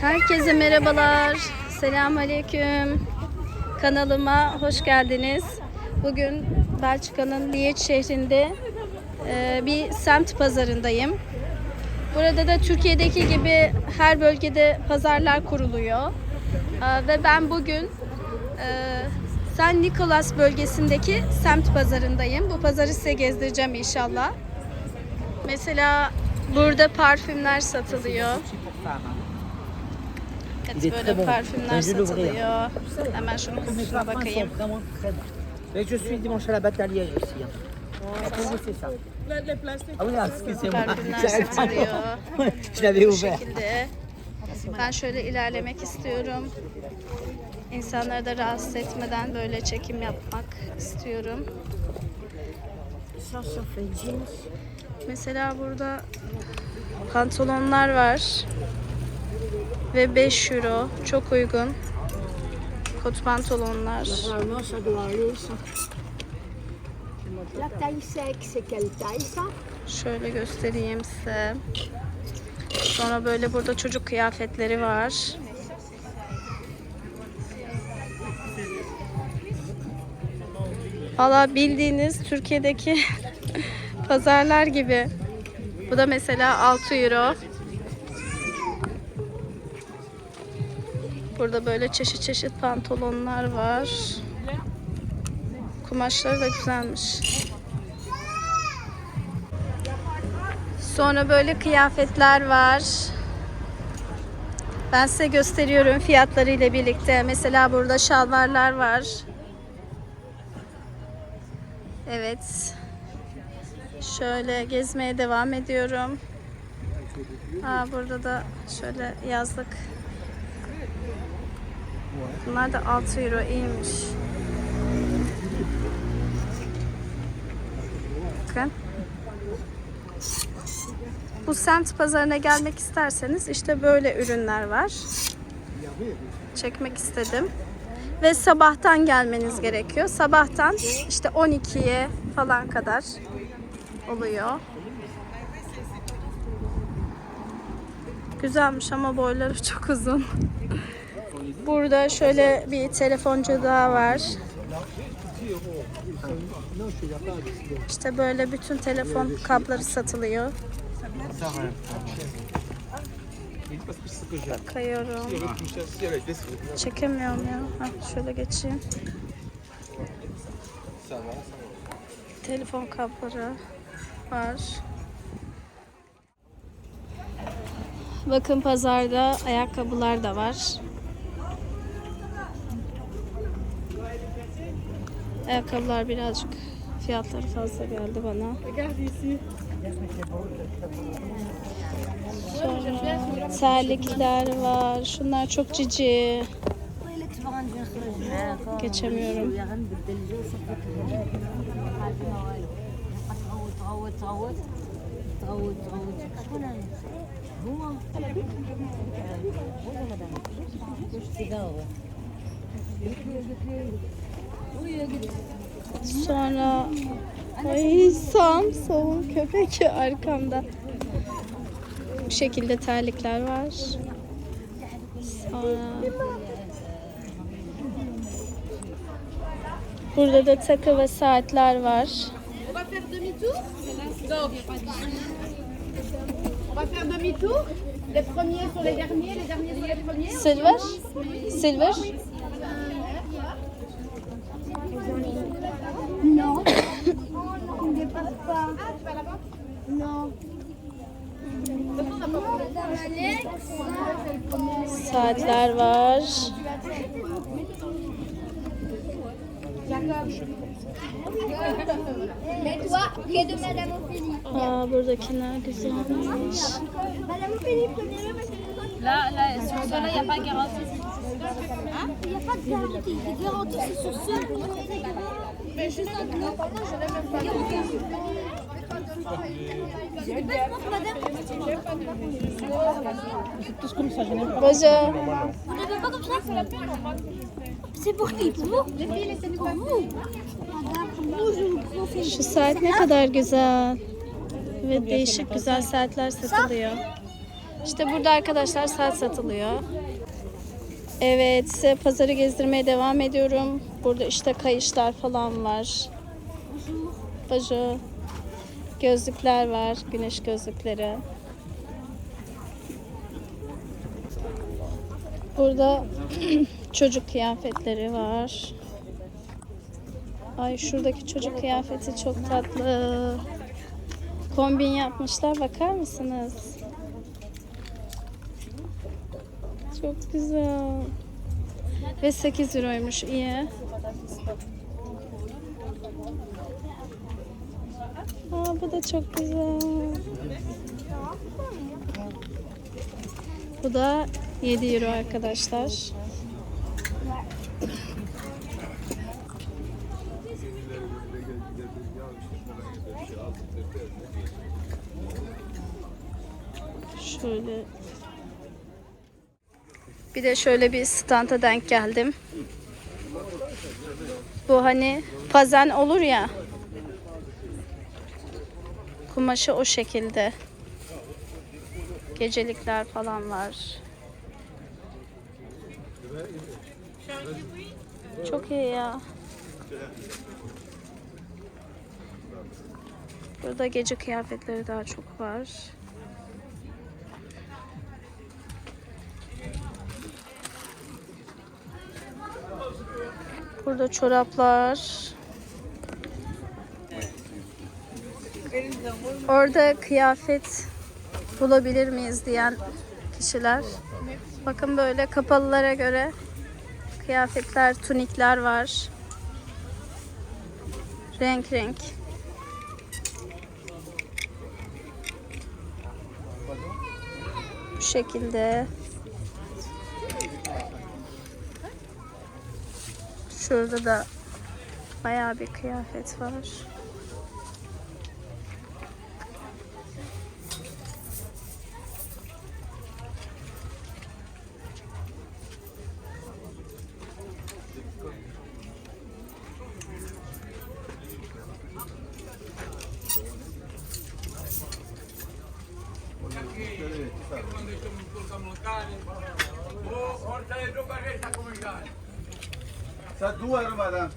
Herkese merhabalar. Selamünaleyküm. Kanalıma hoş geldiniz. Bugün Belçika'nın Liège şehrinde e, bir semt pazarındayım. Burada da Türkiye'deki gibi her bölgede pazarlar kuruluyor. E, Ve ben bugün e, San Nicolas bölgesindeki semt pazarındayım. Bu pazarı size gezdireceğim inşallah. Mesela burada parfümler satılıyor. Evet, böyle parfümler satılıyor. Hemen şunun kutusuna bakayım. Mais je suis dimanche à la Liège aussi. Parfümler satılıyor. encore- Je l'avais Bu şekilde. Ben şöyle ilerlemek istiyorum. İnsanları da rahatsız etmeden böyle çekim yapmak istiyorum. Mesela burada pantolonlar var. Ve 5 euro. Çok uygun. Kot pantolonlar. Şöyle göstereyim size. Sonra böyle burada çocuk kıyafetleri var. Valla bildiğiniz Türkiye'deki pazarlar gibi. Bu da mesela 6 euro. Burada böyle çeşit çeşit pantolonlar var. Kumaşları da güzelmiş. Sonra böyle kıyafetler var. Ben size gösteriyorum fiyatları ile birlikte. Mesela burada şalvarlar var. Evet. Şöyle gezmeye devam ediyorum. Aa, burada da şöyle yazlık. Bunlar da 6 euro iyiymiş. Bakın. Bu semt pazarına gelmek isterseniz işte böyle ürünler var. Çekmek istedim. Ve sabahtan gelmeniz gerekiyor. Sabahtan işte 12'ye falan kadar oluyor. Güzelmiş ama boyları çok uzun. Burada şöyle bir telefoncu daha var. İşte böyle bütün telefon kabları satılıyor. Bakıyorum. Çekemiyorum ya. Hah, şöyle geçeyim. Telefon kabları var. Bakın pazarda ayakkabılar da var. Ayakkabılar birazcık fiyatları fazla geldi bana. Sonra terlikler var. Şunlar çok cici. Geçemiyorum. Sonra ay Sam, Sam'ın köpek arkamda. Bu şekilde terlikler var. Sonra Burada da takı ve saatler var. Donc, on va faire demi-tour. Les premiers sont les derniers, les derniers sont les premiers. Silver? Silver? Non. On ne dépasse pas. Non. Saatler var. Mais toi, qui est de Madame Ophélie Aa, buradakiler güzelmiş. Madame Ophélie, prenez-le parce que Là, là, sur cela, il n'y a pas de garantie. il n'y a pas de garantie. Les garanties, c'est sur ceux Mais juste un clou. Je n'ai même pas madame. Bonjour. Vous n'avez pas comme ça C'est pour vous conseille. Şu saat ne kadar güzel. ve değişik güzel saatler satılıyor. İşte burada arkadaşlar saat satılıyor. Evet size pazarı gezdirmeye devam ediyorum. Burada işte kayışlar falan var. Baju. Gözlükler var. Güneş gözlükleri. Burada çocuk kıyafetleri var. Ay şuradaki çocuk kıyafeti çok tatlı. Kombin yapmışlar. Bakar mısınız? Çok güzel. Ve 8 euroymuş. iyi. Aa, bu da çok güzel. Bu da 7 euro arkadaşlar. Şöyle bir de şöyle bir standa denk geldim. Bu hani pazen olur ya. Kumaşı o şekilde. Gecelikler falan var. Çok iyi ya. Burada gece kıyafetleri daha çok var. Burada çoraplar. Orada kıyafet bulabilir miyiz diyen kişiler. Bakın böyle kapalılara göre kıyafetler, tunikler var. Renk renk. Bu şekilde. Şurada da bayağı bir kıyafet var. Sa due euro, madame.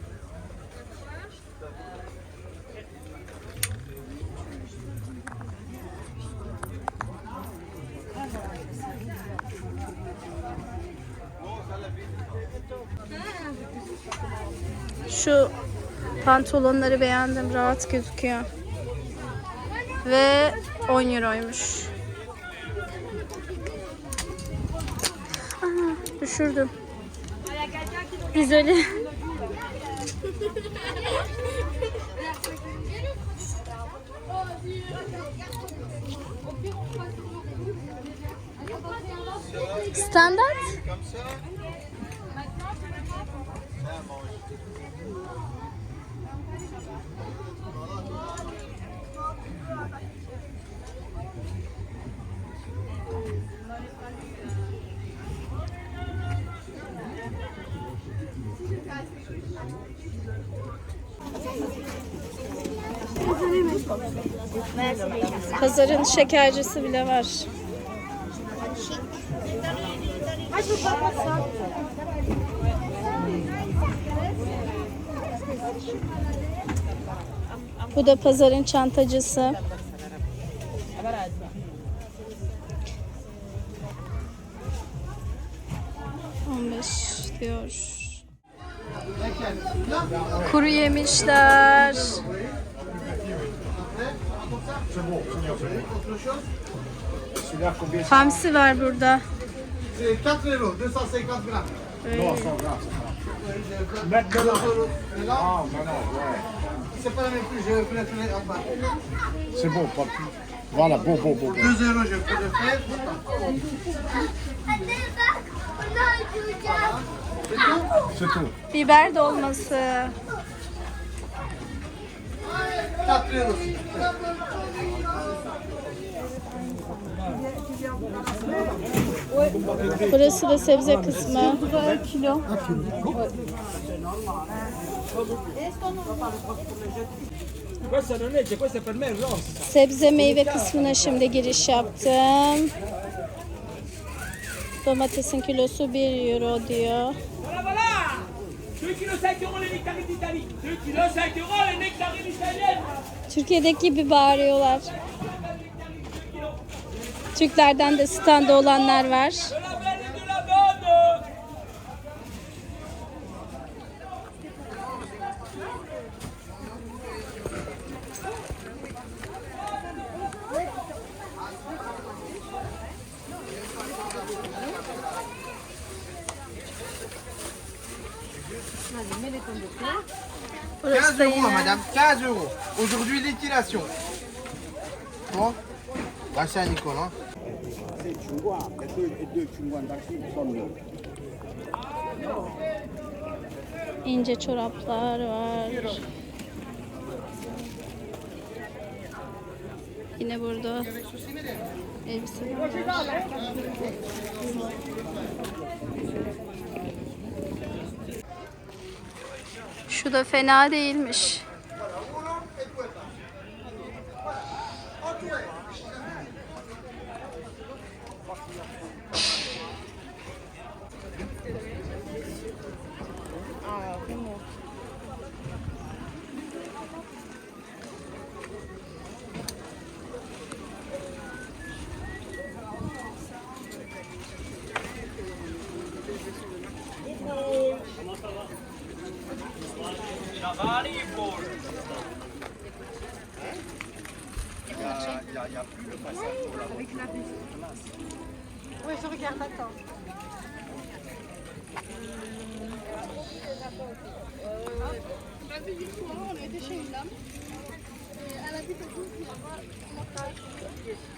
Şu pantolonları beğendim. Rahat gözüküyor. Ve 10 euroymuş. Aha, düşürdüm. Güzeli. Standart? Pazarın şekercisi bile var. Bu da pazarın çantacısı. On beş diyor. Kuru yemişler. Hamsi var burada. C'est 4 euros, 250 grammes. Böyle. C'est pas plus. Voilà, bon, bon. bon. 2 euros, je peux le faire. C'est tout. Biber dolması. 4 euros. Burası da sebze kısmı. Rossa. Sebze meyve kısmına şimdi giriş yaptım. Domatesin kilosu 1 euro diyor. Voilà, voilà 2 kg 5 euros les nectarines d'Italie 2 kg 5 euros les nectarines italiennes Türkiye'deki gibi bağırıyorlar. Türklerden de standa olanlar var. De la belle et de la bonne Burası 15 da euros, yine madame, 15 euros. Aujourd'hui, liquidation. Bon Merci à Nicole. Hein. ince çoraplar var. Yine burada elbise var. Şu da fena değilmiş.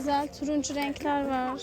güzel turuncu renkler var.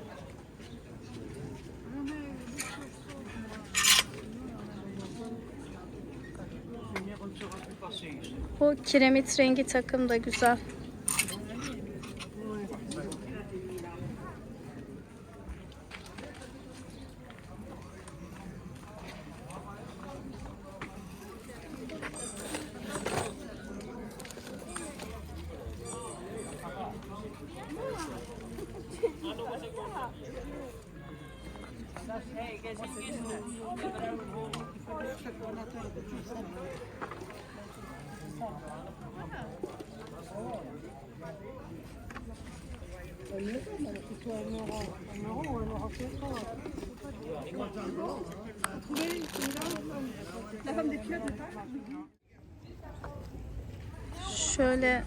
Bu kiremit rengi takım da güzel. Şöyle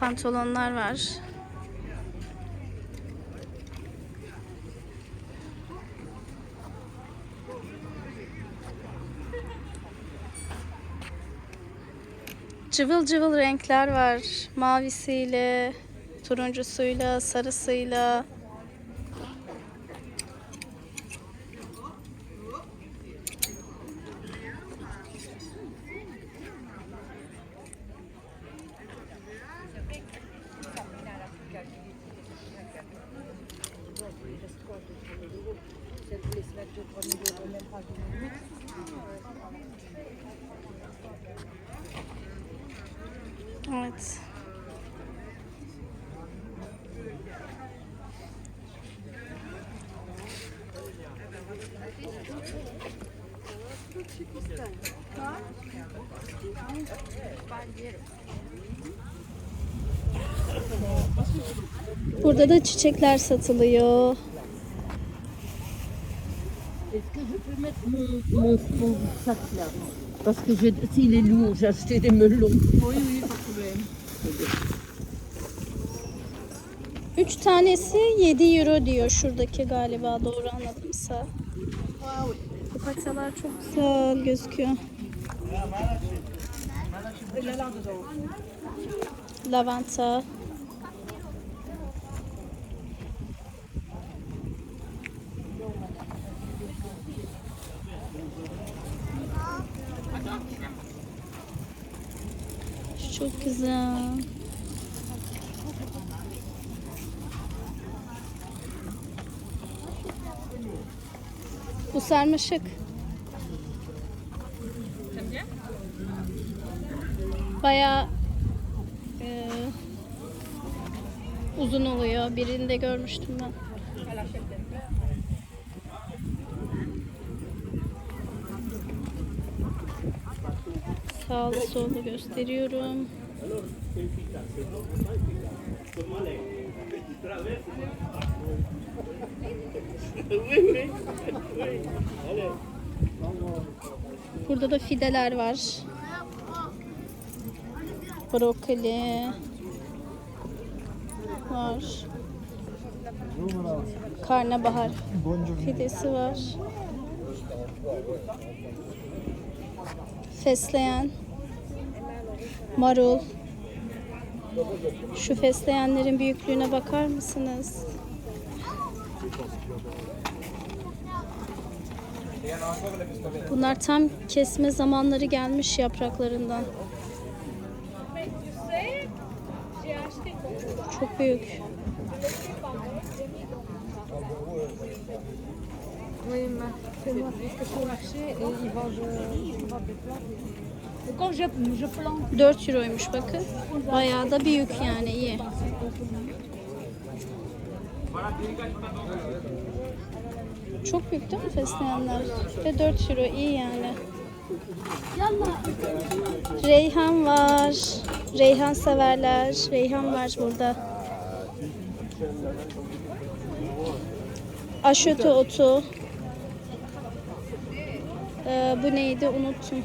pantolonlar var. Cıvıl cıvıl renkler var. Mavisiyle, turuncusuyla, sarısıyla. Evet. Burada da çiçekler satılıyor. Parce que je- s'il est lourd, j'ai acheté des melons. Oui, oui, pas de problème. 3 tanesi 7 euro diyor şuradaki galiba doğru anladımsa. Papatyalar çok güzel gözüküyor. Lavanta. Çok güzel. Sarmaşık. Bayağı e, uzun oluyor. Birinde görmüştüm ben. Sağlı sollu gösteriyorum. Burada da fideler var. Brokoli var. Karnabahar fidesi var. Fesleğen. Marul. Şu fesleğenlerin büyüklüğüne bakar mısınız? Bunlar tam kesme zamanları gelmiş yapraklarından. Çok büyük. 4 euroymuş bakın. Bayağı da büyük yani iyi. Çok büyük değil mi fesleğenler? Ve 4 euro iyi yani. Reyhan var. Reyhan severler. Reyhan var burada. Aşöte otu. Ee, bu neydi unuttum.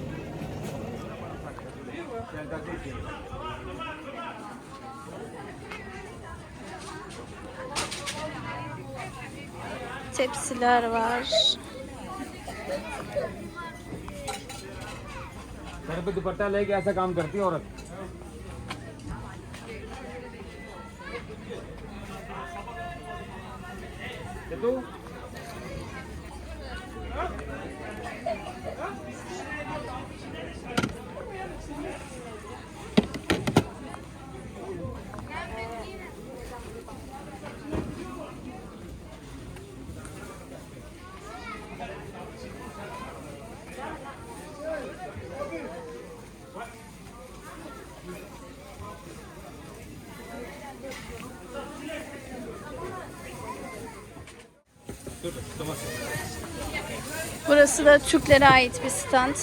Tepsiler var. सर पे दुपट्टा लेके ऐसा काम करती है औरत तू Burası da Türklere ait bir stand.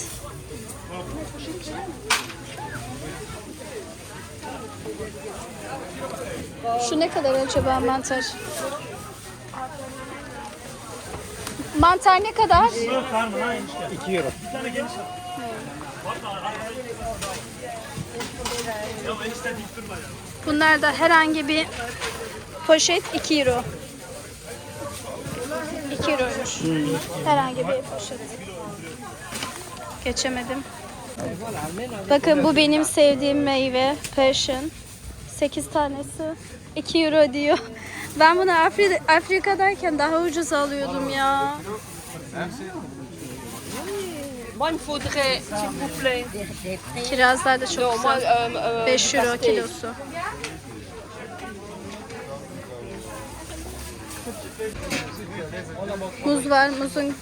Şu ne kadar acaba mantar? Mantar ne kadar? 2 euro Bunlar da herhangi bir poşet 2 euro. 2 euroymuş. Herhangi bir poşet. Geçemedim. Bakın bu benim sevdiğim meyve. Passion. 8 tanesi 2 euro diyor. Ben bunu Afri Afrika'dayken daha ucuz alıyordum ya. Moi, il me faudrait, s'il vous plaît. Kirazlar da çok güzel. euh, euh, 5 euro kilosu. Muz var. Muzun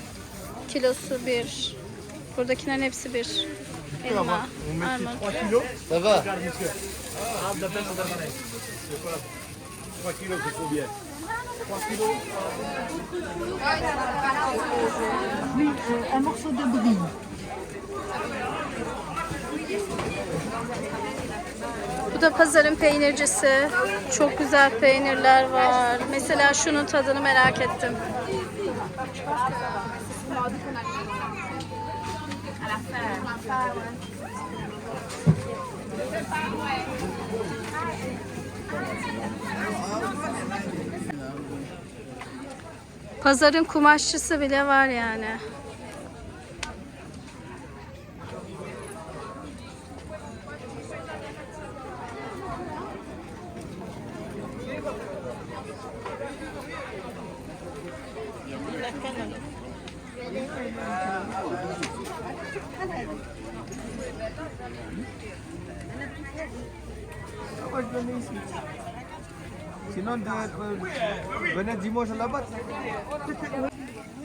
kilosu 1. Buradakilerin hepsi 1. Elma, armut. Ça va 3 kilos, c'est combien Un morceau de brie. Bu da pazarın peynircisi. Çok güzel peynirler var. Mesela şunun tadını merak ettim. Pazarın kumaşçısı bile var yani.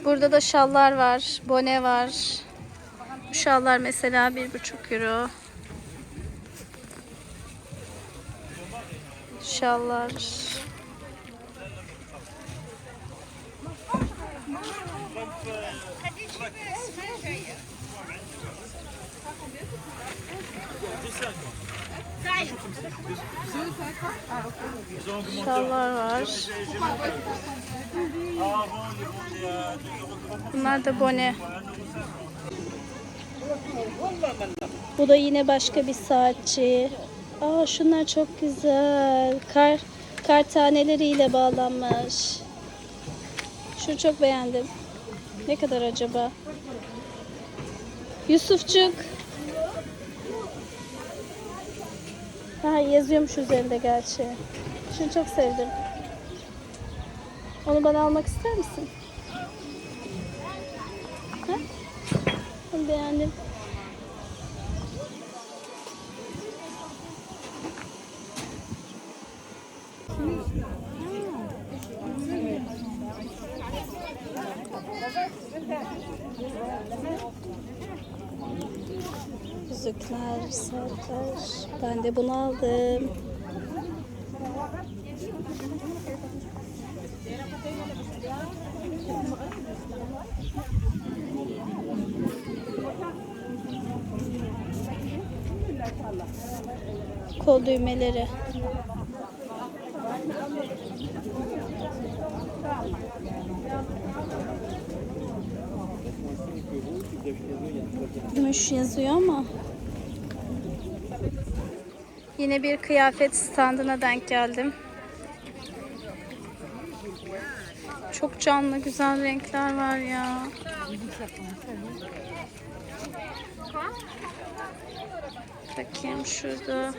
Burada da şallar var, bone var. Bu şallar mesela bir buçuk euro. Şallar. Şallar var. Bunlar da bone. Bu da yine başka bir saatçi. Aa şunlar çok güzel. Kar kar taneleriyle bağlanmış. Şunu çok beğendim. Ne kadar acaba? Yusufçuk. Ha yazıyormuş üzerinde gerçi. Şunu çok sevdim. Onu bana almak ister misin? Ha? Onu beğendim. Yüzükler, saatler. Ben de bunu aldım. Kol düğmeleri. Gümüş yazıyor ama. Yine bir kıyafet standına denk geldim. Çok canlı güzel renkler var ya. Bakayım şurada.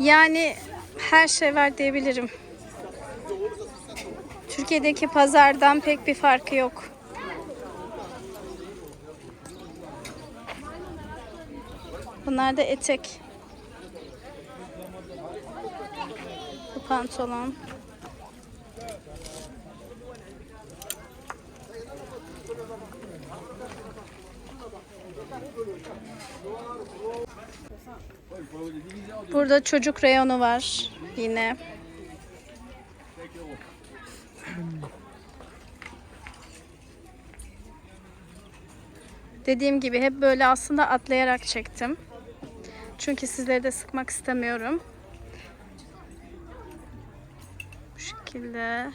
Yani her şey var diyebilirim. Türkiye'deki pazardan pek bir farkı yok. Bunlar da etek. Pantolon. Burada çocuk reyonu var yine. Dediğim gibi hep böyle aslında atlayarak çektim. Çünkü sizleri de sıkmak istemiyorum. Bu şekilde.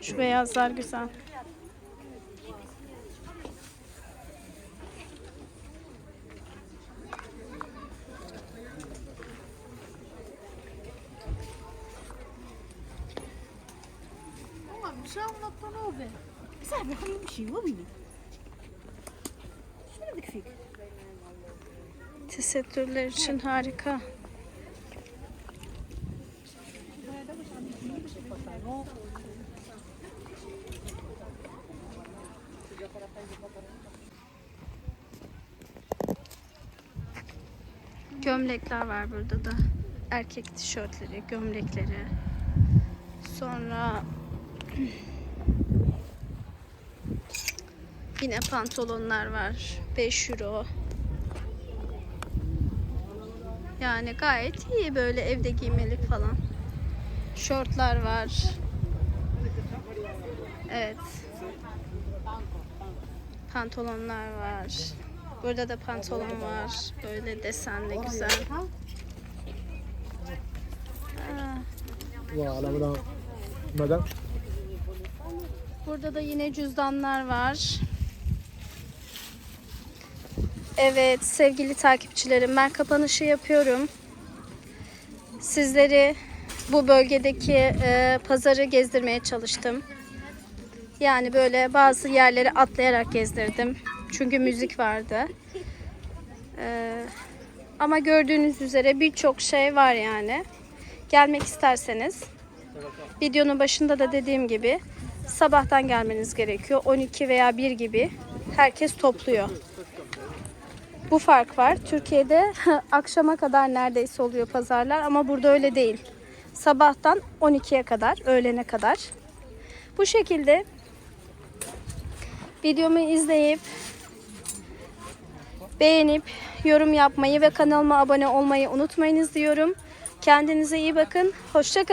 Şu beyazlar güzel. Tesettürler için harika. Gömlekler var burada da. Erkek tişörtleri, gömlekleri. Sonra yine pantolonlar var. 5 euro. Yani gayet iyi böyle evde giymelik falan. Şortlar var. Evet. Pantolonlar var. Burada da pantolon var. Böyle desenli güzel. Aa. Burada da yine cüzdanlar var. Evet sevgili takipçilerim ben kapanışı yapıyorum. Sizleri bu bölgedeki e, pazarı gezdirmeye çalıştım. Yani böyle bazı yerleri atlayarak gezdirdim. Çünkü müzik vardı. E, ama gördüğünüz üzere birçok şey var yani. Gelmek isterseniz videonun başında da dediğim gibi sabahtan gelmeniz gerekiyor. 12 veya 1 gibi herkes topluyor. Bu fark var. Türkiye'de akşama kadar neredeyse oluyor pazarlar ama burada öyle değil. Sabahtan 12'ye kadar, öğlene kadar. Bu şekilde videomu izleyip beğenip yorum yapmayı ve kanalıma abone olmayı unutmayınız diyorum. Kendinize iyi bakın. Hoşça